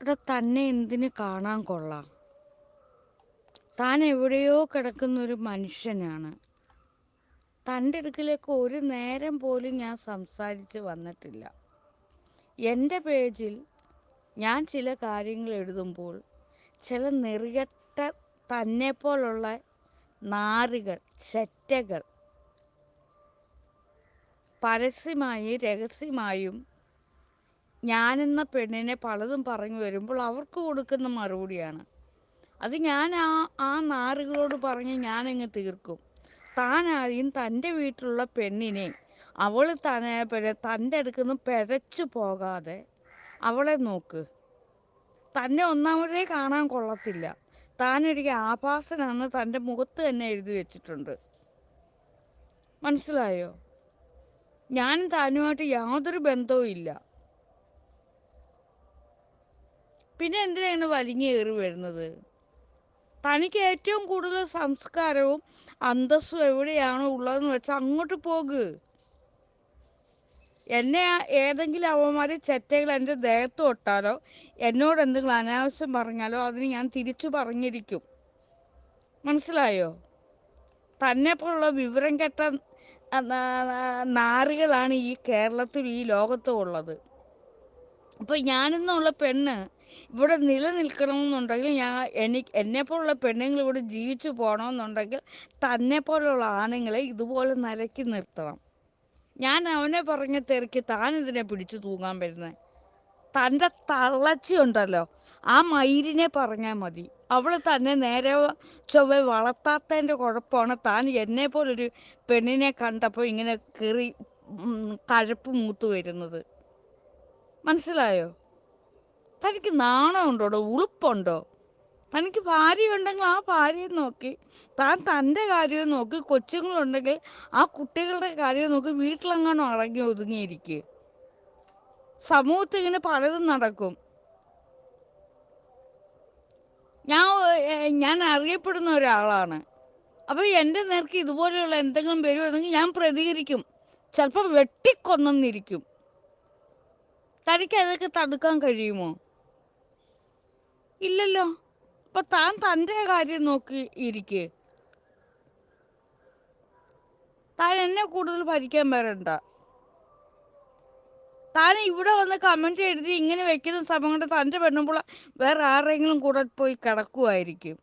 എടാ തന്നെ എന്തിന് കാണാൻ കൊള്ളാം? താൻ എവിടെയോ കിടക്കുന്ന ഒരു മനുഷ്യനാണ്. തന്റെ അടുക്കിലേക്ക് ഒരു നേരം പോലും ഞാൻ സംസാരിച്ച് വന്നിട്ടില്ല. എന്റെ പേജിൽ ഞാൻ ചില കാര്യങ്ങൾ എഴുതുമ്പോൾ ചില നെറികെട്ട തന്നെ പോലുള്ള നാറുകൾ ചെറ്റകൾ പരസ്യമായി രഹസ്യമായും ഞാനെന്ന പെണ്ണിനെ പലതും പറഞ്ഞു വരുമ്പോൾ അവർക്ക് കൊടുക്കുന്ന മറുപടിയാണ്. അത് ഞാൻ ആ ആ നാറുകളോട് പറഞ്ഞ് ഞാനങ്ങ് തീർക്കും. താനാദ്യം തന്റെ വീട്ടിലുള്ള പെണ്ണിനെ അവൾ തന്നെ പിന്നെ തന്റെ നിന്ന് പിഴച്ചു പോകാതെ അവളെ നോക്ക്. തന്നെ ഒന്നാമതേ കാണാൻ കൊള്ളത്തില്ല. താനൊരു ആഭാസനാണെന്ന് തന്റെ മുഖത്ത് തന്നെ എഴുതി വെച്ചിട്ടുണ്ട്. മനസ്സിലായോ? ഞാൻ താനുമായിട്ട് യാതൊരു ബന്ധവും ഇല്ല. പിന്നെ എന്തിനാണ് വലിഞ്ഞേറി വരുന്നത്? തനിക്ക് ഏറ്റവും കൂടുതൽ സംസ്കാരവും അന്തസ്സും എവിടെയാണോ ഉള്ളതെന്ന് വെച്ചാൽ അങ്ങോട്ട് പോക്. എന്നെ ഏതെങ്കിലും അവന്മാരെ ചെറ്റകൾ എന്റെ ദേഹത്ത് തൊട്ടാലോ എന്നോട് എന്തെങ്കിലും അനാവശ്യം പറഞ്ഞാലോ അതിന് ഞാൻ തിരിച്ചു പറഞ്ഞിരിക്കും. മനസ്സിലായോ? തന്നെപ്പോലുള്ള വിവരം കെട്ട നാറുകളാണ് ഈ കേരളത്തിൽ ഈ ലോകത്തും ഉള്ളത്. അപ്പോൾ ഞാനെന്നുള്ള പെണ്ണ് ഇവിടെ നിലനിൽക്കണമെന്നുണ്ടെങ്കിൽ ഞാൻ എനിക്ക് എന്നെപ്പോലുള്ള പെണ്ണുങ്ങൾ ഇവിടെ ജീവിച്ചു പോകണമെന്നുണ്ടെങ്കിൽ തന്നെ പോലുള്ള ആണുങ്ങളെ ഇതുപോലെ നരക്കി നിർത്തണം. ഞാൻ അവനെ പറഞ്ഞ തിരക്ക് താൻ ഇതിനെ പിടിച്ചു തൂങ്ങാൻ വരുന്നത് തന്റെ തള്ളച്ചി ഉണ്ടല്ലോ ആ മയിരിനെ പറഞ്ഞാൽ മതി. അവൾ തന്നെ നേരെ ചൊവ്വ വളർത്താത്തതിന്റെ കുഴപ്പമാണ് താൻ എന്നെ പോലൊരു പെണ്ണിനെ കണ്ടപ്പോൾ ഇങ്ങനെ കീറി കഴപ്പ് മൂത്ത് വരുന്നത്. മനസ്സിലായോ? തനിക്ക് നാണമുണ്ടോ ഉളുപ്പുണ്ടോ? തനിക്ക് ഭാര്യ ഉണ്ടെങ്കിൽ ആ ഭാര്യയെ നോക്കി താൻ തന്റെ കാര്യവും നോക്കി കൊച്ചുങ്ങളുണ്ടെങ്കിൽ ആ കുട്ടികളുടെ കാര്യവും നോക്കി വീട്ടിലെങ്ങാനും അടങ്ങി ഒതുങ്ങിയിരിക്കുക സമൂഹത്തിൽ ഇങ്ങനെ പലതും നടക്കും. ഞാൻ ഞാൻ അറിയപ്പെടുന്ന ഒരാളാണ്. അപ്പോൾ എന്റെ നേർക്ക് ഇതുപോലെയുള്ള എന്തെങ്കിലും വരുമെന്നെങ്കിൽ ഞാൻ പ്രതികരിക്കും. ചിലപ്പോൾ വെട്ടിക്കൊന്നെന്നിരിക്കും. തനിക്ക് അതൊക്കെ തടുക്കാൻ കഴിയുമോ? ഇല്ലല്ലോ. അപ്പൊ താൻ തന്റെ കാര്യം നോക്കി ഇരിക്കേ. താൻ എന്നെ കൂടുതൽ ഭരിക്കാൻ വരണ്ട. താൻ ഇവിടെ വന്ന് കമന്റ് എഴുതി ഇങ്ങനെ വെക്കുന്ന സമയം കൊണ്ട് തന്റെ പെണ്ണുമ്പോൾ വേറെ ആരെങ്കിലും കൂടെ പോയി കിടക്കുമായിരിക്കും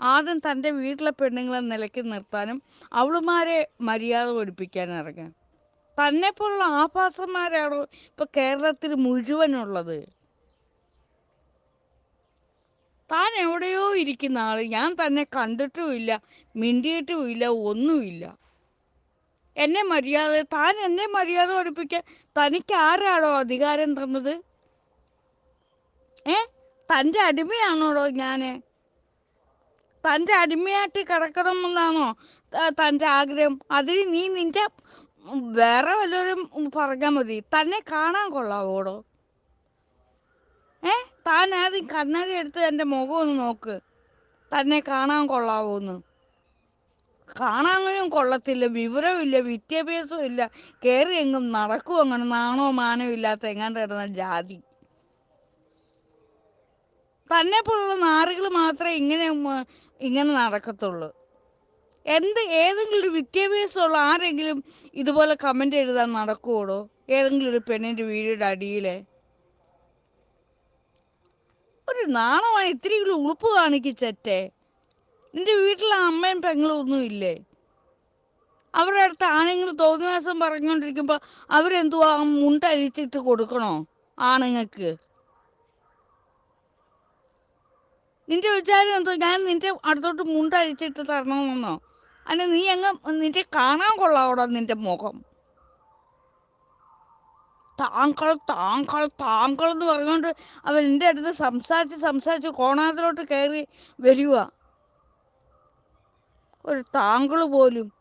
ആദ്യം തന്റെ വീട്ടിലെ പെണ്ണുങ്ങളെ നിലയ്ക്ക് നിർത്താനും അവളുമാരെ മര്യാദ പഠിപ്പിക്കാനും ഇറങ്ങാൻ. തന്നെപ്പോലുള്ള ആഭാസന്മാരാണോ ഇപ്പൊ കേരളത്തിൽ മുഴുവനുള്ളത്? താൻ എവിടെയോ ഇരിക്കുന്ന ആൾ ഞാൻ തന്നെ കണ്ടിട്ടുമില്ല മിണ്ടിയിട്ടുമില്ല ഒന്നുമില്ല. എന്നെ മര്യാദ താൻ എന്നെ മര്യാദ പഠിപ്പിക്കാൻ തനിക്ക് ആരാണോ അധികാരം തന്നത്? ഏ? തന്റെ അടിമയാണോടോ ഞാൻ തന്റെ അടിമയായിട്ട് കിടക്കണമെന്നാണോ തന്റെ ആഗ്രഹം? അതിന് നീ നിന്റെ വേറെ വല്ലവരും പറഞ്ഞാൽ മതി. തന്നെ കാണാൻ കൊള്ളാവോടോ? ഏ? താൻ ആദ്യം കണ്ണാടി എടുത്ത് എന്റെ മുഖം ഒന്ന് നോക്ക്. തന്നെ കാണാൻ കൊള്ളാവോന്ന്. കഴിയും കൊള്ളത്തില്ല. വിവരമില്ല വിദ്യാഭ്യാസവും ഇല്ല. കയറി എങ്ങും നടക്കും. അങ്ങനെ നാണോ മാനോ ഇല്ലാത്ത എങ്ങാണ്ട് കിടന്ന ജാതി. തന്നെ പോലുള്ള നാറുകൾ മാത്രമേ ഇങ്ങനെ ഇങ്ങനെ നടക്കത്തുള്ളൂ. എന്ത് ഏതെങ്കിലും ഒരു വിദ്യാഭ്യാസമുള്ള ആരെങ്കിലും ഇതുപോലെ കമന്റ് എഴുതാൻ നടക്കുവോടോ? ഏതെങ്കിലും ഒരു പെണ്ണിന്റെ വീടിന്റെ അടിയിലെ? ഒരു നാണമായി ഇത്തിരി ഉളുപ്പ് കാണിക്കിച്ചറ്റേ നിന്റെ വീട്ടിലെ അമ്മയും പെങ്ങളും ഒന്നും ഇല്ലേ? അവരുടെ അടുത്ത് ആണുങ്ങൾ തോന്നിവാസം പറഞ്ഞുകൊണ്ടിരിക്കുമ്പോൾ അവരെന്തുവാ മുണ്ടഴിച്ചിട്ട് കൊടുക്കണോ ആണുങ്ങൾക്ക്? നിന്റെ വിചാരം എന്തോ ഞാൻ നിന്റെ അടുത്തോട്ട് മുണ്ടഴിച്ചിട്ട് തരണമെന്നോ? അല്ല നീ അങ്ങ് നിന്റെ കാണാൻ കൊള്ളാവോടാ നിന്റെ മുഖം? താങ്കൾ താങ്കൾ താങ്കൾ എന്ന് പറഞ്ഞുകൊണ്ട് അവൻ എന്റെ അടുത്ത് സംസാരിച്ച് സംസാരിച്ച് കോണാതിലോട്ട് കയറി വരിക ഒരു താങ്കൾ പോലും.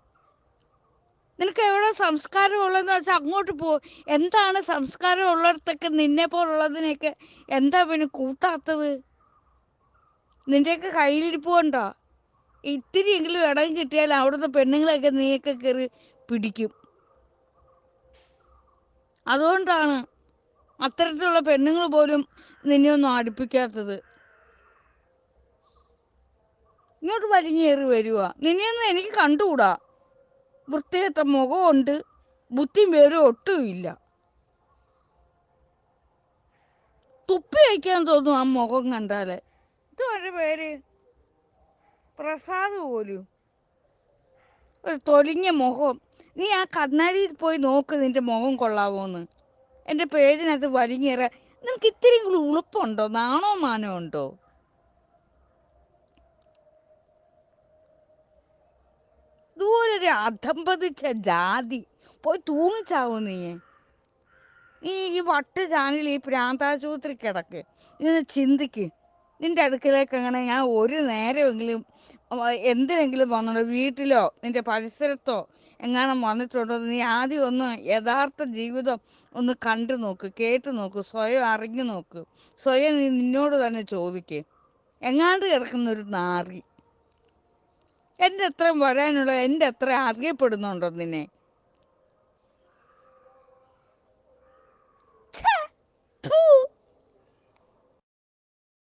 നിനക്ക് എവിടെ സംസ്കാരം ഉള്ളതെന്ന് വെച്ചാൽ അങ്ങോട്ട് പോ. എന്താണ് സംസ്കാരം ഉള്ളിടത്തൊക്കെ നിന്നെ പോലുള്ളതിനെയൊക്കെ എന്താ പിന്നെ കൂട്ടാത്തത്? നിന്റെയൊക്കെ കയ്യിലിരിപ്പ് ഇത്തിരിയെങ്കിലും ഇടം കിട്ടിയാൽ അവിടുത്തെ പെണ്ണുങ്ങളെയൊക്കെ നീയൊക്കെ കയറി പിടിക്കും. അതുകൊണ്ടാണ് അത്തരത്തിലുള്ള പെണ്ണുങ്ങൾ പോലും നിന്നെ ഒന്നും അടുപ്പിക്കാത്തത്. ഇങ്ങോട്ട് വലിഞ്ഞേറി വരുക നിന്നെയൊന്നും എനിക്ക് കണ്ടുകൂടാ. വൃത്തികെട്ട മുഖമുണ്ട്. ബുദ്ധിയും പേരും ഒട്ടുമില്ല തുപ്പി വയ്ക്കാൻ തോന്നും ആ മുഖം കണ്ടാലേ. ഇത് ഒരു പേര് പ്രസാദ് പോലും. ഒരു തൊലിഞ്ഞ മുഖം. നീ ആ കണ്ണാടിയിൽ പോയി നോക്ക് നിന്റെ മുഖം കൊള്ളാവോന്ന്. എന്റെ പേജിനകത്ത് വലിഞ്ഞേറ നിനക്ക് ഇത്തിരി കൂടി ഉളുപ്പുണ്ടോ? നാണോ മാനോ ഉണ്ടോ? ഇതുപോലൊരു അധംപതിച്ച ജാതി. പോയി തൂങ്ങിച്ചാവോ നീ? നീ ഈ വട്ട് ചാനൽ ഈ പ്രാന്താശുപത്രി കിടക്ക്. ഇന്ന് ചിന്തിക്ക്. നിന്റെ അടുക്കലേക്ക് അങ്ങനെ ഞാൻ ഒരു നേരമെങ്കിലും എന്തിനെങ്കിലും വന്നോ വീട്ടിലോ നിന്റെ പരിസരത്തോ എങ്ങാനും വന്നിട്ടുണ്ടോ നീ ആദ്യം ഒന്ന് യഥാർത്ഥ ജീവിതം ഒന്ന് കണ്ടു നോക്ക് കേട്ടു നോക്ക് സ്വയം അറിഞ്ഞു നോക്ക്. സ്വയം നീ നിന്നോട് തന്നെ ചോദിക്കേ. എങ്ങാണ്ട് കിടക്കുന്ന ഒരു നാറി. എന്റെ അത്രയും വരാനുള്ള എന്റെ അത്ര അറിയപ്പെടുന്നുണ്ടോ നിന്നെ?